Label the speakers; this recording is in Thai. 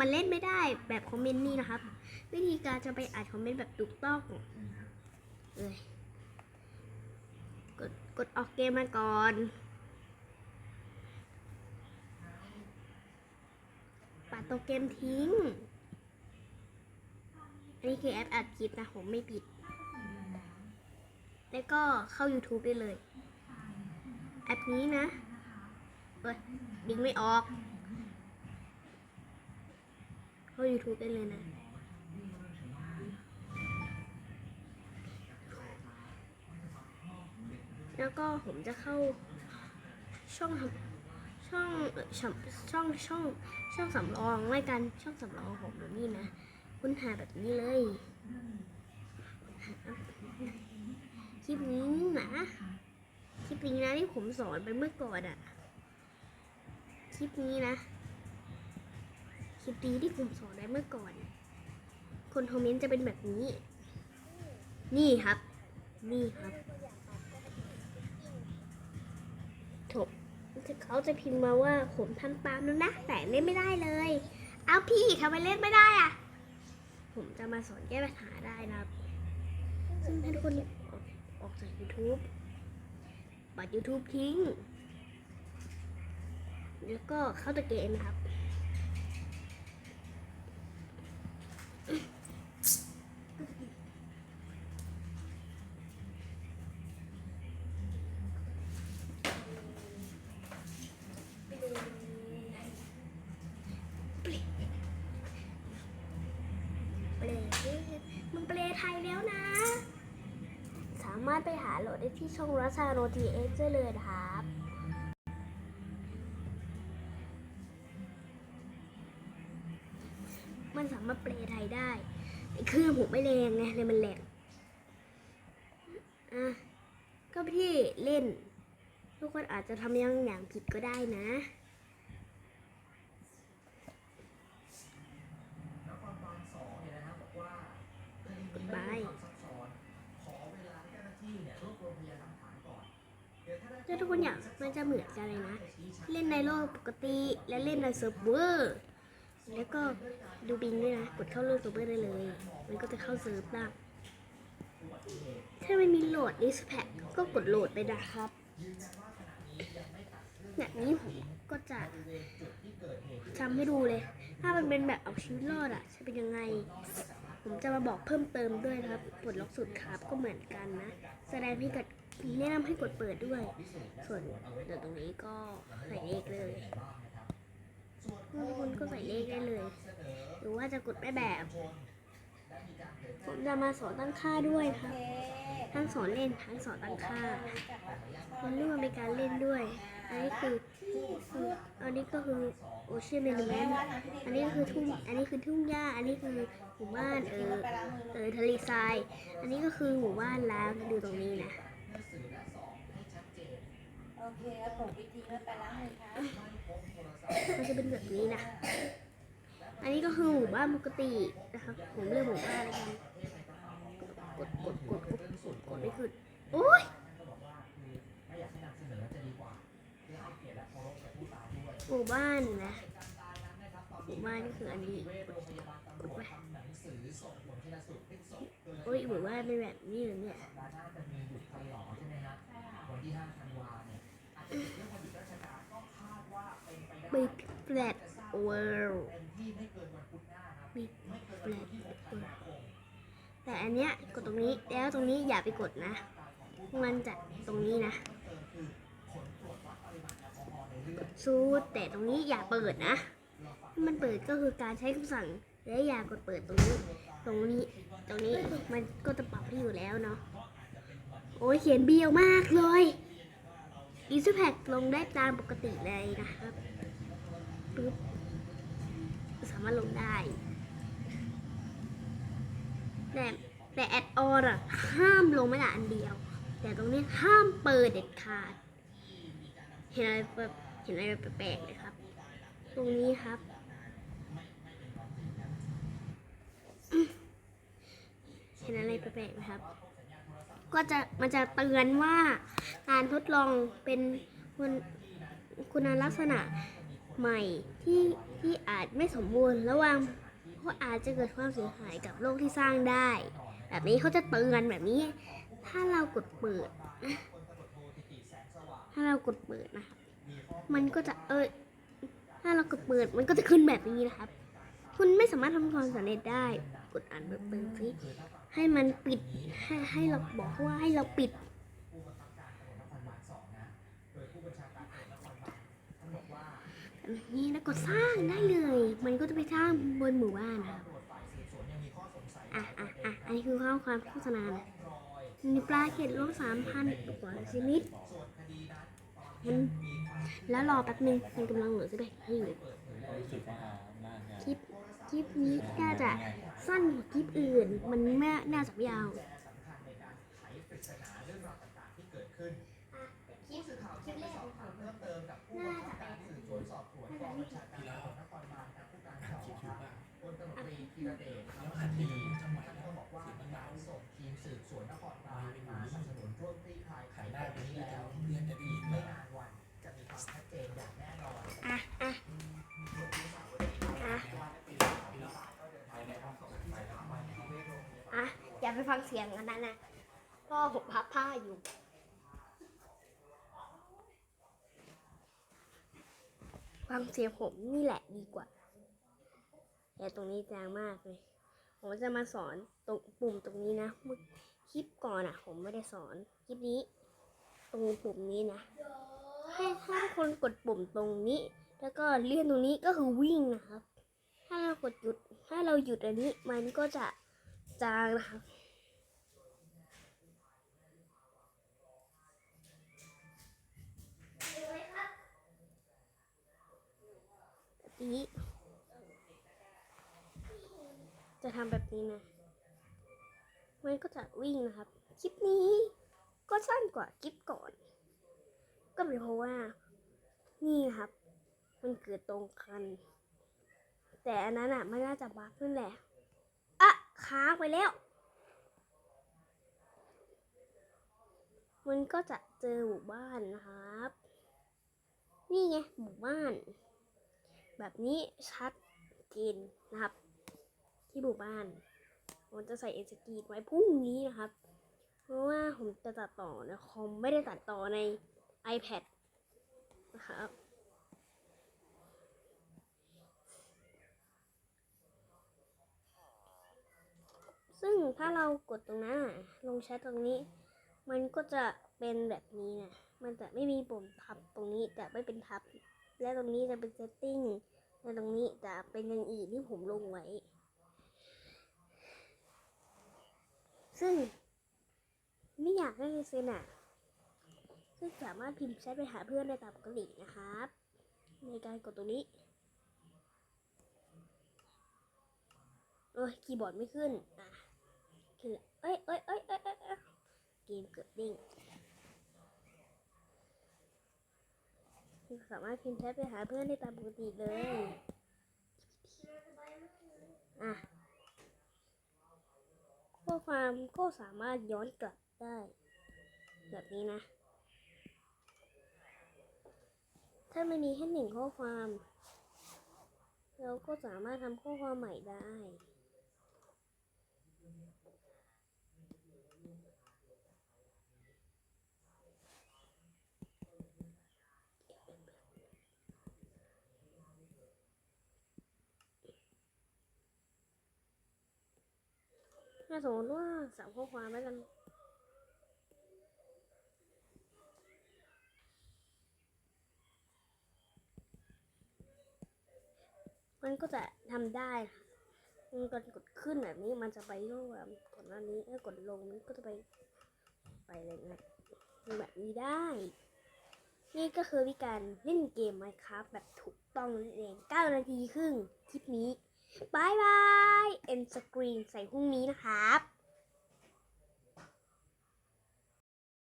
Speaker 1: มันเล่นไม่ได้แบบคอมเมนต์นี่นะครับ วิธีการจะไปอ่านคอมเมนต์แบบถูกต้องเลยกดกดออกเกมมาก่อนปัดตัวเกมทิ้ง อันนี้คือแอปอัดคลิปนะผมไม่ปิด แล้วก็เข้า YouTube ได้เลย แอปนี้นะเอ้ยดึงไม่ออก เข้า YouTube ได้เลยนะ แล้วก็ผมจะเข้าช่องช่องช่องช่องช่องช่องสำรองไว้กันช่องสำรองของผมนี่นะค้นหาแบบนี้เลย คลิปนี้นะคลิปนี้นะที่ผมสอนไปเมื่อก่อนอะคลิปนี้นะ ลิปนี้ที่ผมสอนไปเมื่อก่อน คนคอมเมนต์จะเป็นแบบนี้ นี่ครับ นี่ครับถบเขาจะพิมพ์มาว่าผมทำตามแล้วนะ แต่เล่นไม่ได้เลย เอาพี่ทำไมเล่นไม่ได้อะผมจะมาสอนแก้ปัญหาได้นะครับ ซึ่งถ้าทุกคนออกออกจาก YouTube ปัด YouTube ทิ้ง แล้วก็เข้าตัวเกมนะครับ เปลมันเปล ไทยแล้วนะ สามารถไปหาโหลดได้ที่ช่องรัชาโรทีเอ็กซ์ได้เลยครับมันสามารถเปลไทยได้เครื่องผมไม่แรงไงเลยมันแรงอะก็พี่เล่น ทุกคนอาจจะทำยังอย่างผิดก็ได้นะ บาย ถ้าทุกคนอยากมันจะเหมือนกันเลยนะ เล่นในโลกปกติและเล่นในเซิร์ฟเวอร์ แล้วก็ดูบิงด้วยนะ กดเข้าโลกเซิร์ฟเวอร์ได้เลย มันก็จะเข้าเซิร์ฟได้ถ้าไม่มีโหลดดิสแพคก็กดโหลดไปนะครับแบบนี้ผมก็จะทำให้ดูเลย ถ้ามันเป็นแบบเอาชีวิตรอดอะจะเป็นยังไง ผมจะมาบอกเพิ่มเติมด้วยครับปลดล็อกสุดครับก็เหมือนกันนะ แสดงพิกัด แนะนำให้กดเปิดด้วย ส่วนเดี๋ยวตรงนี้ก็ใส่เลขเลยทุกคนก็ใส่เลขได้เลย หรือว่าจะกดได้แบบผมจะมาสอนตั้งค่าด้วยครับทั้งสอนเล่นทั้งสอนตั้งค่ามันเรื่องในการเล่นด้วย อันนี้คือคืออันนี้ก็คือโอเชียนเมนเมนอันนี้คือทุ่ง อันนี้คือทุ่งหญ้า อันนี้คือหมู่บ้านเออเออทะเลทราย อันนี้ก็คือหมู่บ้านล้างดูตรงนี้นะ
Speaker 2: โอเคครับผมวิธีไม่ไปล้างมือครับ
Speaker 1: มันจะเป็นแบบนี้นะ อันนี้ก็คือหมู่บ้านปกตินะครับผมเรียกหมู่บ้านอะไรกันกดกดกดกดกดกดไม่ขึ้นโอ้ยหมู่บ้านนะหมู่บ้านก็คืออันนี้กดไปโอ้ยหมู่บ้านเป็นแบบนี้เลย หรอเนี่ยบิ๊กแฟลตเวิลด์บิ๊กแฟลตเวิลด์แต่อันเนี้ยกดตรงนี้แล้วตรงนี้อย่าไปกดนะ มันจะตรงนี้นะซูดแต่ตรงนี้อย่าเปิดนะ มันเปิดก็คือการใช้คำสั่งและอย่ากดเปิดตรงนี้ ตรงนี้ ตรงนี้มันก็จะปรับให้อยู่แล้วเนาะ โอ้ยเขียนเบี้ยวมากเลยอีซูแพคลงได้ตามปกติเลยนะครับปึ๊บสามารถลงได้แต่แต่แอดออนอะห้ามลงไม่ได้อันเดียว แต่ตรงนี้ห้ามเปิดเด็ดขาด เห็นอะไรแบบเห็นอะไรแปลกๆเลยครับ ตรงนี้ครับเห็นอะไรแปลกๆไหมครับ ก็จะมันจะเตือนว่าการทดลองเป็นคุณคุณลักษณะใหม่ที่ที่อาจไม่สมบูรณ์ระวังเพราะอาจจะเกิดความเสียหายกับโลกที่สร้างได้ แบบนี้เขาจะเตือนแบบนี้ ถ้าเรากดเปิด ถ้าเรากดเปิดนะครับ มันก็จะเอยถ้าเรากดเปิดมันก็จะขึ้นแบบนี้นะครับ คุณไม่สามารถทำความสำเร็จได้ กดอ่านเปิดเปิดสิให้มันปิดให้ให้เราบอกว่าให้เราปิดแบบนี้แล้วกดสร้างได้เลย มันก็จะไปสร้างบนหมู่บ้านนะครับอะอะอะอันนี้คือข้อความโฆษณานะมีปลาเข็ดลกสามพันกว่าชนิดมันแล้วรอแป๊บนึงมันกำลังโหลดสิไปให้อยู่ คลิปนี้น่าจะสั้นกว่าคลิปอื่น มันไม่น่าจะยาวคลิปคลิปแรกของผมน่าจะเป็น
Speaker 3: ที่แล้วคิดอยู่ว่าแล้วอันนี้ทำไมแล้วเสียงมันเบาส่งทีมสืบสวนนครบาลมาสนับสนุนร่วมคลี่คลายขายได้ไปนี้แล้ว อะ
Speaker 1: อย่าไปฟังเสียงอันนั้นนะพ่อผมพับผ้าอยู่ ฟังเสียงผมนี่แหละดีกว่า แต่ตรงนี้จงมากเลย ผมจะมาสอนตรงปุ่มตรงนี้นะเมื่อคลิปก่อนอะ ผมไม่ได้สอนคลิปนี้ ตรงปุ่มนี้นะให้ถ้าคนกดปุ่มตรงนี้ แล้วก็เลื่อนตรงนี้ก็คือวิ่งนะครับ ถ้าเรากดหยุด ถ้าเราหยุดอันนี้มันก็จะ จางนะครับแบบนี้จะทำแบบนี้นะ มันก็จะวิ่งนะครับ คลิปนี้ก็สั้นกว่าคลิปก่อน ก็เป็นเพราะว่า นี่ครับ มันเกิดตรงกัน แต่อันนั้นอะ มันน่าจะบั๊กนั่นแหละ ค้างไปแล้ว มันก็จะเจอหมู่บ้านนะครับ นี่ไงหมู่บ้าน แบบนี้ชัดเจนนะครับ ที่หมู่บ้านผมจะใส่เอสกีดไว้พรุ่งนี้นะครับ เพราะว่าผมจะตัดต่อในคอมไม่ได้ตัดต่อใน iPad นะครับ ซึ่งถ้าเรากดตรงนั้นลงแชทตรงนี้ มันก็จะเป็นแบบนี้นะ มันจะไม่มีปุ่มทับตรงนี้จะไม่เป็นทับ และตรงนี้จะเป็น setting และตรงนี้จะเป็นอย่างอื่นที่ผมลงไว้ ซึ่ง ไม่อยากให้เซนอะซึ่งสามารถพิมพ์แชทไปหาเพื่อนได้ตามปกตินะครับ ในการกดตรงนี้เออคีย์บอร์ดไม่ขึ้นอะ คือเอ้ยเอ้ยเอ้ยเอ้ยเอ้ยเกมเกิดดิ้งคือสามารถพิมพ์แชทไปหาเพื่อนได้ตามปกติเลย อะ ข้อความก็สามารถย้อนกลับได้ แบบนี้นะ ถ้าไม่มีแค่หนึ่งข้อความ เราก็สามารถทำข้อความใหม่ได้ ถ้าสมมติว่าสามข้อความแล้วกันมันก็จะทำได้ค่ะมันกดกดขึ้นแบบนี้มันจะไปร่วมกดอันนี้แล้วกดลงมันก็จะไป ไปอะไรเงี้ยแบบนี้ได้ นี่ก็คือวิธีการเล่นเกม Minecraft แบบถูกต้องนั่นเอง9นาทีครึ่งคลิปนี้ บายบายเอ็นสกรีนใส่พรุ่งนี้นะครับ